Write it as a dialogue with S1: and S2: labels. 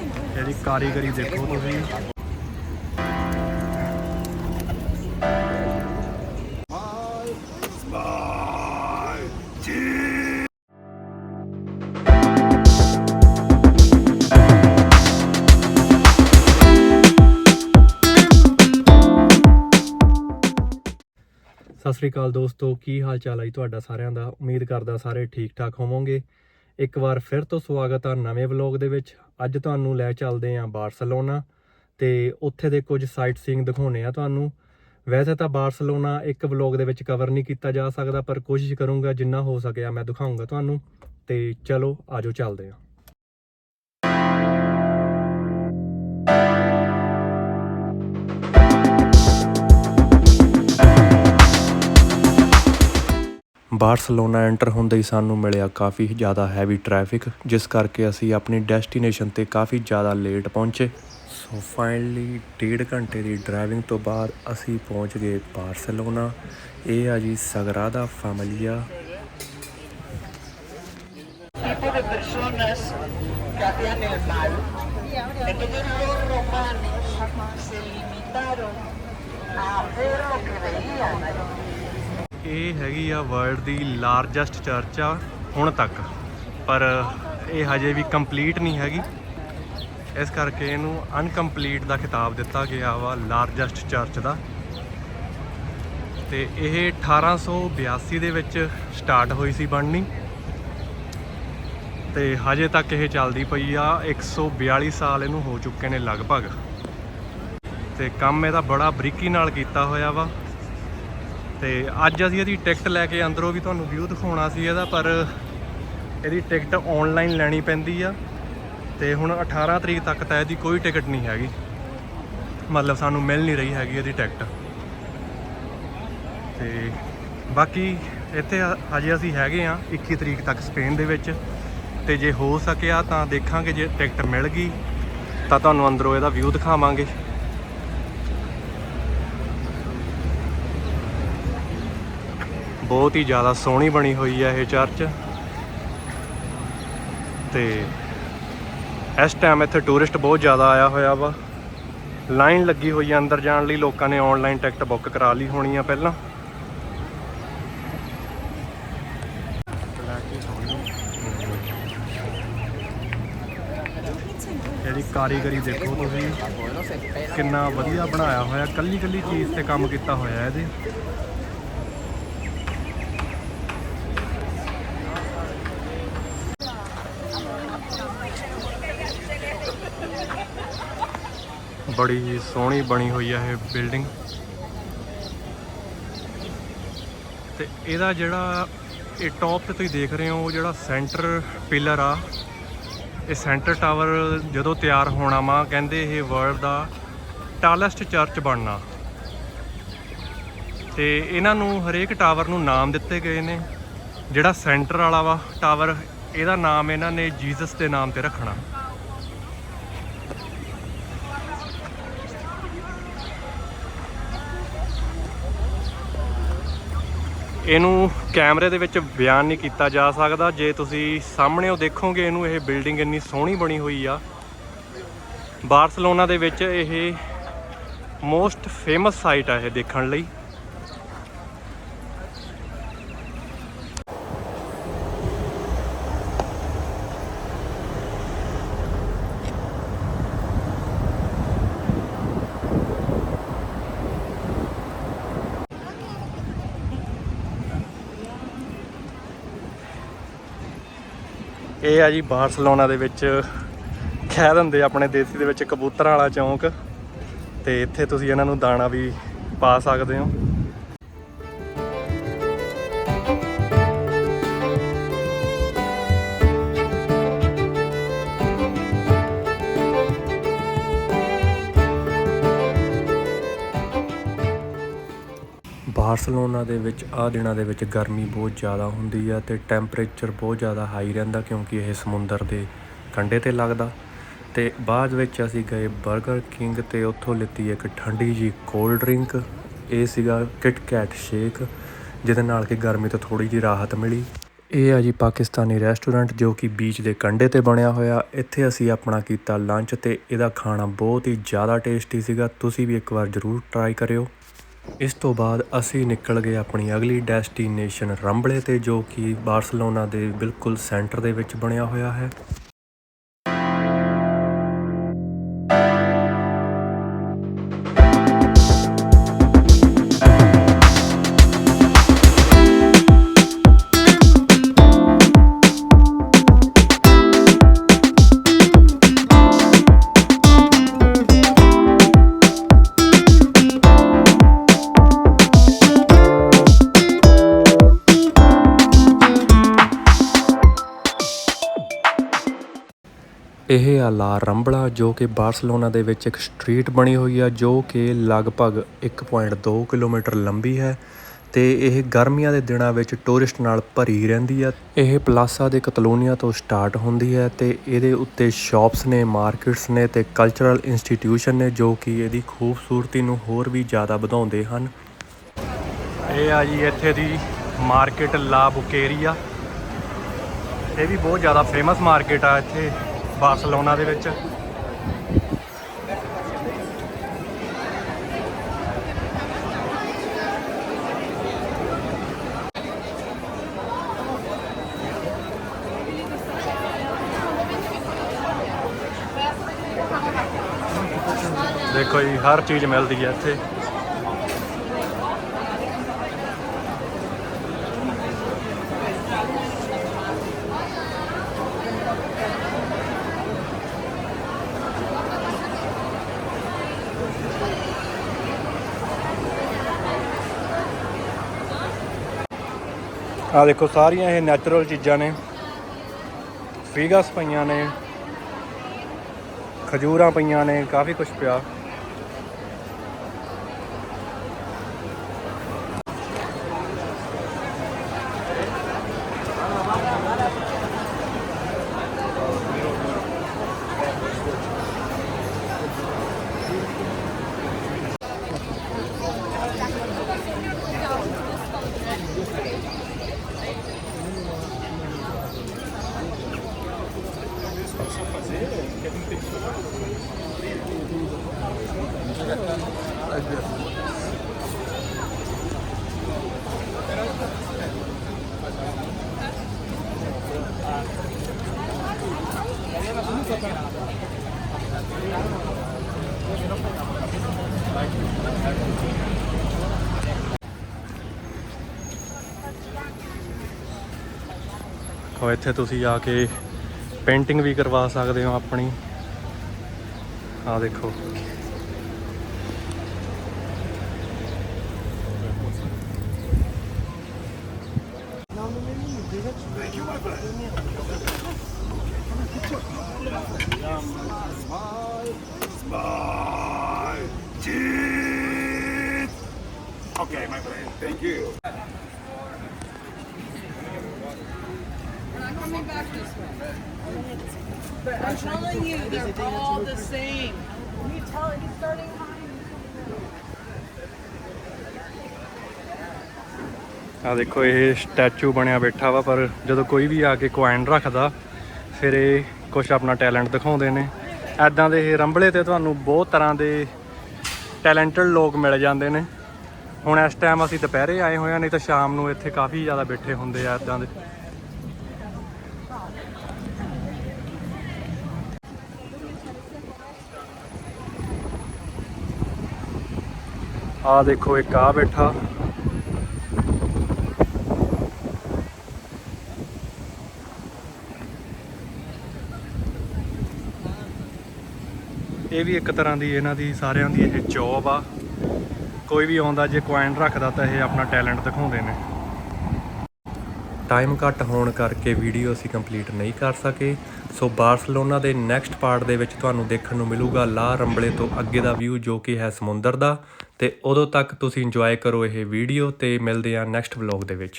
S1: ਇਹਦੀ ਕਾਰੀਗਰੀ ਦੇਖੋ ਤੁਸੀਂ। ਸਤਿ ਸ੍ਰੀ ਅਕਾਲ ਦੋਸਤੋ, ਕੀ ਹਾਲ ਚਾਲ ਹੈ ਜੀ ਤੁਹਾਡਾ ਸਾਰਿਆਂ ਦਾ? ਉਮੀਦ ਕਰਦਾ ਸਾਰੇ ਠੀਕ ਠਾਕ ਹੋਵੋਗੇ। ਇੱਕ ਵਾਰ ਫਿਰ ਤੋਂ ਸਵਾਗਤ ਆ ਨਵੇਂ ਵਲੌਗ ਦੇ ਵਿੱਚ। ਅੱਜ ਤੁਹਾਨੂੰ ਲੈ ਚੱਲਦੇ ਆਂ ਬਾਰਸਲੋਨਾ ਤੇ ਉੱਥੇ ਦੇ ਕੁਝ ਸਾਈਟ ਸੀਇੰਗ ਦਿਖਾਉਣੇ ਆ ਤੁਹਾਨੂੰ। ਵੈਸੇ ਤਾਂ ਬਾਰਸਲੋਨਾ ਇੱਕ ਵਲੌਗ ਦੇ ਵਿੱਚ ਕਵਰ ਨਹੀਂ ਕੀਤਾ ਜਾ ਸਕਦਾ, ਪਰ ਕੋਸ਼ਿਸ਼ ਕਰੂੰਗਾ ਜਿੰਨਾ ਹੋ ਸਕਿਆ ਮੈਂ ਦਿਖਾਉਂਗਾ ਤੁਹਾਨੂੰ। ਤੇ ਚਲੋ, ਆਜੋ ਚੱਲਦੇ ਆਂ ਬਾਰਸਲੋਨਾ ਐਂਟਰ ਹੁੰਦੇ ਹੀ ਸਾਨੂੰ ਮਿਲਿਆ ਕਾਫੀ ਜ਼ਿਆਦਾ ਹੈਵੀ ਟ੍ਰੈਫਿਕ ਜਿਸ ਕਰਕੇ ਅਸੀਂ ਆਪਣੀ ਡੈਸਟੀਨੇਸ਼ਨ ਤੇ ਕਾਫੀ ਜ਼ਿਆਦਾ ਲੇਟ ਪਹੁੰਚੇ। ਸੋ ਫਾਈਨਲੀ ਡੇਢ ਘੰਟੇ ਦੀ ਡਰਾਈਵਿੰਗ ਤੋਂ ਬਾਅਦ ਅਸੀਂ ਪਹੁੰਚ ਗਏ ਬਾਰਸਲੋਨਾ। ਇਹ ਆ ਜੀ ਸਗਰਾਦਾ ਫੈਮਿਲੀਆ
S2: tipo a hacer lo que veían.
S1: ਇਹ ਹੈਗੀ ਆ ਵਰਲਡ ਦੀ ਲਾਰਜੈਸਟ ਚਰਚ ਆ ਹੁਣ ਤੱਕ। ਪਰ ਇਹ ਹਜੇ ਵੀ ਕੰਪਲੀਟ ਨਹੀਂ ਹੈਗੀ। ਇਸ ਕਰਕੇ ਇਹਨੂੰ ਅਨਕੰਪਲੀਟ ਦਾ ਖਿਤਾਬ ਦਿੱਤਾ ਗਿਆ ਵਾ ਲਾਰਜੈਸਟ ਚਰਚ ਦਾ। ਤੇ ਇਹ 1882 ਦੇ ਵਿੱਚ ਸਟਾਰਟ ਹੋਈ ਸੀ ਬਣਨੀ। ਤੇ ਹਜੇ ਤੱਕ ਇਹ ਚੱਲਦੀ ਪਈ ਆ 142 ਸਾਲ ਇਹਨੂੰ ਹੋ ਚੁੱਕੇ ਨੇ ਲਗਭਗ। ਤੇ ਕੰਮ ਇਹਦਾ ਬੜਾ ਬਰੀਕੀ ਨਾਲ ਕੀਤਾ ਹੋਇਆ ਵਾ। ਤੇ ਅੱਜ ਅਸੀਂ ਇਹਦੀ ਟਿਕਟ ਲੈ ਕੇ ਅੰਦਰੋਂ ਵੀ ਤੁਹਾਨੂੰ ਵਿਊ ਦਿਖਾਉਣਾ ਸੀ ਇਹਦਾ, ਪਰ ਇਹਦੀ ਟਿਕਟ ਆਨਲਾਈਨ ਲੈਣੀ ਪੈਂਦੀ ਆ ਤੇ ਹੁਣ 18 ਤਰੀਕ ਤੱਕ ਤਾਂ ਇਹਦੀ ਕੋਈ ਟਿਕਟ ਨਹੀਂ ਹੈਗੀ। ਮਤਲਬ ਸਾਨੂੰ ਮਿਲ ਨਹੀਂ ਰਹੀ ਹੈਗੀ ਇਹਦੀ ਟਿਕਟ। ਤੇ ਬਾਕੀ ਇੱਥੇ ਹਜੇ ਅਸੀਂ ਹੈਗੇ ਆ 21 ਤਰੀਕ ਤੱਕ ਸਪੇਨ ਦੇ ਵਿੱਚ। ਤੇ ਜੇ ਹੋ ਸਕਿਆ ਤਾਂ ਦੇਖਾਂਗੇ ਜੇ ਟਿਕਟ ਮਿਲ ਗਈ ਤਾਂ ਤੁਹਾਨੂੰ ਅੰਦਰੋਂ ਇਹਦਾ ਵਿਊ ਦਿਖਾਵਾਂਗੇ। ਬਹੁਤ ਹੀ ਜ਼ਿਆਦਾ ਸੋਹਣੀ ਬਣੀ ਹੋਈ ਹੈ ਇਹ ਚਰਚ। ਤੇ ਇਸ ਟਾਈਮ ਇੱਥੇ ਟੂਰਿਸਟ ਬਹੁਤ ਜ਼ਿਆਦਾ ਆਇਆ ਹੋਇਆ ਵਾ। ਲਾਈਨ ਲੱਗੀ ਹੋਈ ਹੈ ਅੰਦਰ ਜਾਣ ਲਈ, ਲੋਕਾਂ ਨੇ ਆਨਲਾਈਨ ਟਿਕਟ ਬੁੱਕ ਕਰਾ ਲਈ ਹੋਣੀ ਆ ਪਹਿਲਾਂ। ਇਹਦੀ ਕਾਰੀਗਰੀ ਦੇਖੋ ਤੁਸੀਂ, ਕਿੰਨਾ ਵਧੀਆ ਬਣਾਇਆ ਹੋਇਆ ਕੱਲੀ ਕੱਲੀ ਚੀਜ਼ ਤੇ ਕੰਮ ਕੀਤਾ ਹੋਇਆ ਇਹਦੇ। ਬੜੀ ਸੋਹਣੀ ਬਣੀ ਹੋਈ ਹੈ ਇਹ ਬਿਲਡਿੰਗ। ਤੇ ਇਹਦਾ ਜਿਹੜਾ ਇਹ ਟੌਪ ਤੇ ਤੁਸੀਂ ਦੇਖ ਰਹੇ ਹੋ, ਉਹ ਜਿਹੜਾ ਸੈਂਟਰ ਪਿਲਰ ਆ। ਇਹ ਸੈਂਟਰ ਟਾਵਰ ਜਦੋਂ ਤਿਆਰ ਹੋਣਾ ਵਾ, ਕਹਿੰਦੇ ਇਹ ਵਰਲਡ ਦਾ ਟਾਲੈਸਟ ਚਰਚ ਬਣਨਾ। ਤੇ ਇਹਨਾਂ ਨੂੰ ਹਰੇਕ ਟਾਵਰ ਨੂੰ ਨਾਮ ਦਿੱਤੇ ਗਏ ਨੇ। ਜਿਹੜਾ ਸੈਂਟਰ ਵਾਲਾ ਵਾ ਟਾਵਰ ਇਹਦਾ ਨਾਮ ਇਹਨਾਂ ਨੇ ਜੀਸਸ ਦੇ ਨਾਮ ਤੇ ਰੱਖਣਾ। ਇਹਨੂੰ ਕੈਮਰੇ ਦੇ ਵਿੱਚ ਬਿਆਨ ਨਹੀਂ ਕੀਤਾ ਜਾ ਸਕਦਾ। ਜੇ ਤੁਸੀਂ ਸਾਹਮਣੇ ਉਹ ਦੇਖੋਗੇ, ਇਹਨੂੰ ਇਹ ਬਿਲਡਿੰਗ ਇੰਨੀ ਸੋਹਣੀ ਬਣੀ ਹੋਈ ਆ। ਬਾਰਸਲੋਨਾ ਦੇ ਵਿੱਚ ਇਹ ਮੋਸਟ ਫੇਮਸ ਸਾਈਟ ਆ ਇਹ ਦੇਖਣ ਲਈ। ਇਹ ਆ ਜੀ ਬਾਰਸਲੋਨਾ ਦੇ ਵਿੱਚ ਕਹਿ ਦਿੰਦੇ ਆਪਣੇ ਦੇਸੀ ਦੇ ਵਿੱਚ ਕਬੂਤਰਾਂ ਵਾਲਾ ਚੌਂਕ। ਤੇ ਇੱਥੇ ਤੁਸੀਂ ਇਹਨਾਂ ਨੂੰ ਦਾਣਾ ਵੀ ਪਾ ਸਕਦੇ ਹੋ। ਬਾਰਸਲੋਨਾ ਦੇ ਵਿੱਚ ਆ ਦਿਨਾਂ ਦੇ ਵਿੱਚ ਗਰਮੀ ਬਹੁਤ ਜ਼ਿਆਦਾ ਹੁੰਦੀ ਆ ਤੇ ਟੈਂਪਰੇਚਰ ਬਹੁਤ ਜ਼ਿਆਦਾ ਹਾਈ ਰਹਿੰਦਾ ਕਿਉਂਕਿ ਇਹ ਸਮੁੰਦਰ ਦੇ ਕੰਢੇ ਤੇ ਲੱਗਦਾ। ਤੇ ਬਾਅਦ ਵਿੱਚ ਅਸੀਂ ਗਏ 버ਗਰ ਕਿੰਗ ਤੇ ਉੱਥੋਂ ਲਿੱਤੀ ਇੱਕ ਠੰਡੀ ਜੀ ਕੋਲਡ ਡਰਿੰਕ। ਇਹ ਸੀਗਾ ਕਿਟ ਕੈਟ ਸ਼ੇਕ ਜਿਹਦੇ ਨਾਲ ਕਿ ਗਰਮੀ ਤੋਂ ਥੋੜੀ ਜੀ ਰਾਹਤ ਮਿਲੀ। ਇਹ ਆ ਜੀ ਪਾਕਿਸਤਾਨੀ ਰੈਸਟੋਰੈਂਟ ਜੋ ਕਿ ਬੀਚ ਦੇ ਕੰਢੇ ਤੇ ਬਣਿਆ ਹੋਇਆ। ਇੱਥੇ ਅਸੀਂ ਆਪਣਾ ਕੀਤਾ ਲੰਚ ਤੇ ਇਹਦਾ ਖਾਣਾ ਬਹੁਤ ਹੀ ਜ਼ਿਆਦਾ ਟੇਸਟੀ ਸੀਗਾ। ਤੁਸੀਂ ਵੀ ਇੱਕ ਵਾਰ ਜ਼ਰੂਰ ਟਰਾਈ ਕਰਿਓ। ਇਸ ਤੋਂ ਬਾਅਦ ਅਸੀਂ ਨਿਕਲ ਗਏ ਆਪਣੀ ਅਗਲੀ ਡੈਸਟੀਨੇਸ਼ਨ ਰੰਬਲੇ ਤੇ ਜੋ ਕਿ ਬਾਰਸਲੋਨਾ ਦੇ ਬਿਲਕੁਲ ਸੈਂਟਰ ਦੇ ਵਿੱਚ ਬਣਿਆ ਹੋਇਆ ਹੈ। ਇਹ ਆ ਲਾ ਰੰਬਲਾ ਜੋ ਕਿ ਬਾਰਸਲੋਨਾ ਦੇ ਵਿੱਚ ਇੱਕ ਸਟਰੀਟ ਬਣੀ ਹੋਈ ਆ, ਜੋ ਕਿ ਲਗਭਗ 1.2 ਕਿਲੋਮੀਟਰ ਲੰਬੀ ਹੈ ਤੇ ਇਹ ਗਰਮੀਆਂ ਦੇ ਦਿਨਾਂ ਵਿੱਚ ਟੂਰਿਸਟ ਨਾਲ ਭਰੀ ਰਹਿੰਦੀ ਆ। ਇਹ ਪਲਾਸਾ ਦੇ ਕਤਲੋਨੀਆ ਤੋਂ ਸਟਾਰਟ ਹੁੰਦੀ ਹੈ ਤੇ ਇਹਦੇ ਉੱਤੇ ਸ਼ਾਪਸ ਨੇ, ਮਾਰਕੀਟਸ ਨੇ ਤੇ ਕਲਚਰਲ ਇੰਸਟੀਟਿਊਸ਼ਨ ਨੇ, ਜੋ ਕਿ ਇਹਦੀ ਖੂਬਸੂਰਤੀ ਨੂੰ ਹੋਰ ਵੀ ਜ਼ਿਆਦਾ ਵਧਾਉਂਦੇ ਹਨ। ਇਹ ਆ ਜੀ ਇੱਥੇ ਦੀ ਮਾਰਕੀਟ ਲਾ ਬੁਕੇਰੀਆ। ਇਹ ਵੀ ਬਹੁਤ ਜ਼ਿਆਦਾ ਫੇਮਸ ਮਾਰਕੀਟ ਆ ਇੱਥੇ। ਬਾਰਸਲੋਨਾ ਦੇ ਵਿੱਚ। ਦੇਖੋ ਜੀ ਹਰ ਚੀਜ਼ ਮਿਲਦੀ ਹੈ ਇੱਥੇ। ਆ ਦੇਖੋ, ਸਾਰੀਆਂ ਇਹ ਨੈਚੁਰਲ ਚੀਜ਼ਾਂ ਨੇ। ਫੀਗਸ ਪਈਆਂ ਨੇ। ਖਜੂਰਾਂ ਪਈਆਂ ਨੇ, ਕਾਫੀ ਕੁਝ ਪਿਆ। ਹੋ ਇੱਥੇ ਤੁਸੀਂ ਆ ਕੇ ਪੇਂਟਿੰਗ ਵੀ ਕਰਵਾ ਸਕਦੇ ਹੋ ਆਪਣੀ। ਆ ਦੇਖੋ।
S3: Okay, my friend. Thank you.
S4: And I'm coming back this way. But I'm telling you, they're all the same. You tell it, it's starting
S1: ਆ ਦੇਖੋ, ਇਹ ਸਟੈਚੂ ਬਣਿਆ ਬੈਠਾ ਵਾ, ਪਰ ਜਦੋਂ ਕੋਈ ਵੀ ਆ ਕੇ ਕੁਆਇਨ ਰੱਖਦਾ, ਫਿਰ ਇਹ ਕੁਝ ਆਪਣਾ ਟੈਲੈਂਟ ਦਿਖਾਉਂਦੇ ਨੇ। ਐਦਾਂ ਦੇ ਇਹ ਰੰਬਲੇ ਤੇ ਤੁਹਾਨੂੰ ਬਹੁਤ ਤਰ੍ਹਾਂ ਦੇ ਟੈਲੈਂਟਡ ਲੋਕ ਮਿਲ ਜਾਂਦੇ ਨੇ। ਹੁਣ ਇਸ ਟਾਈਮ ਅਸੀਂ ਦੁਪਹਿਰੇ ਆਏ ਹੋਏ ਆ ਨਹੀਂ ਤਾਂ ਸ਼ਾਮ ਨੂੰ ਇੱਥੇ ਕਾਫੀ ਜ਼ਿਆਦਾ ਬੈਠੇ ਹੁੰਦੇ ਆ ਐਦਾਂ ਦੇ। ਆ ਦੇਖੋ, ਇੱਕ ਆ ਬੈਠਾ। ਇਹ ਵੀ ਇੱਕ ਤਰ੍ਹਾਂ ਦੀ ਇਹਨਾਂ ਦੀ ਸਾਰਿਆਂ ਦੀ ਇਹ ਜੌਬ ਆ। ਕੋਈ ਵੀ ਆਉਂਦਾ, ਜੇ ਕੁਆਇਨ ਰੱਖਦਾ ਤਾਂ ਇਹ ਆਪਣਾ ਟੈਲੈਂਟ ਦਿਖਾਉਂਦੇ ਨੇ। ਟਾਈਮ ਘੱਟ ਹੋਣ ਕਰਕੇ ਵੀਡੀਓ ਅਸੀਂ ਕੰਪਲੀਟ ਨਹੀਂ ਕਰ ਸਕੇ। ਸੋ ਬਾਰਸਲੋਨਾ ਦੇ ਨੈਕਸਟ ਪਾਰਟ ਦੇ ਵਿੱਚ ਤੁਹਾਨੂੰ ਦੇਖਣ ਨੂੰ ਮਿਲੂਗਾ ਲਾ ਰੰਬਲੇ ਤੋਂ ਅੱਗੇ ਦਾ ਵਿਊ ਜੋ ਕਿ ਹੈ ਸਮੁੰਦਰ ਦਾ। ਤੇ ਉਦੋਂ ਤੱਕ ਤੁਸੀਂ ਇੰਜੋਏ ਕਰੋ ਇਹ ਵੀਡੀਓ ਤੇ ਮਿਲਦੇ ਆ ਨੈਕਸਟ ਵਲੌਗ ਦੇ ਵਿੱਚ।